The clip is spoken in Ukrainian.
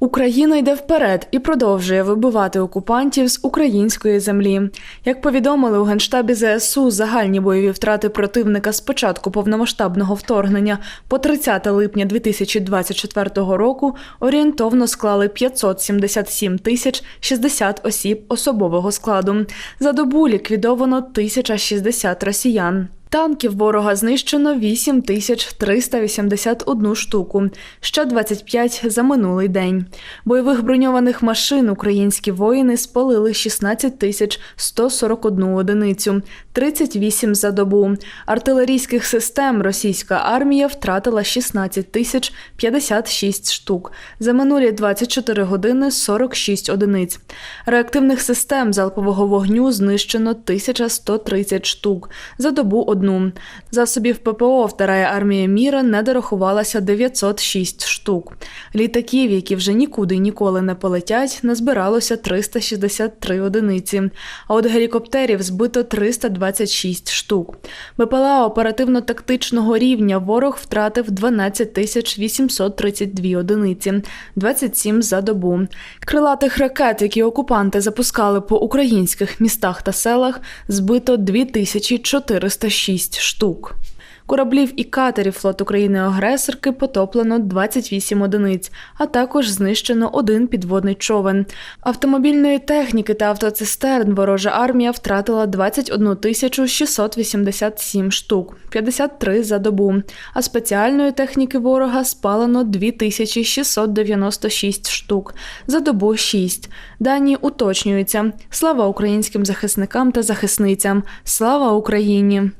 Україна йде вперед і продовжує вибивати окупантів з української землі. Як повідомили у генштабі ЗСУ, загальні бойові втрати противника з початку повномасштабного вторгнення по 30 липня 2024 року орієнтовно склали 577 тисяч 60 осіб особового складу. За добу ліквідовано 1060 росіян. Танків ворога знищено 8 тисяч 381 штуку, ще 25 за минулий день. Бойових броньованих машин українські воїни спалили 16 тисяч 141 одиницю, 38 за добу. Артилерійських систем російська армія втратила 16 тисяч 56 штук. За минулі 24 години 46 одиниць. Реактивних систем залпового вогню знищено 1130 штук. За добу одну. Засобів ППО Вторая армія міра не дорахувалася 906 штук. Літаків, які вже нікуди ніколи не полетять, назбиралося 363 одиниці. А от гелікоптерів збито 326 штук. БПЛА оперативно-тактичного рівня ворог втратив 12 тисяч 832 одиниці, 27 за добу. Крилатих ракет, які окупанти запускали по українських містах та селах, збито 2406 штук. Кораблів і катерів флот України-агресорки потоплено 28 одиниць, а також знищено один підводний човен. Автомобільної техніки та автоцистерн ворожа армія втратила 21 тисячу 687 штук, 53 за добу. А спеціальної техніки ворога спалено 2696 штук, за добу 6. Дані уточнюються. Слава українським захисникам та захисницям! Слава Україні!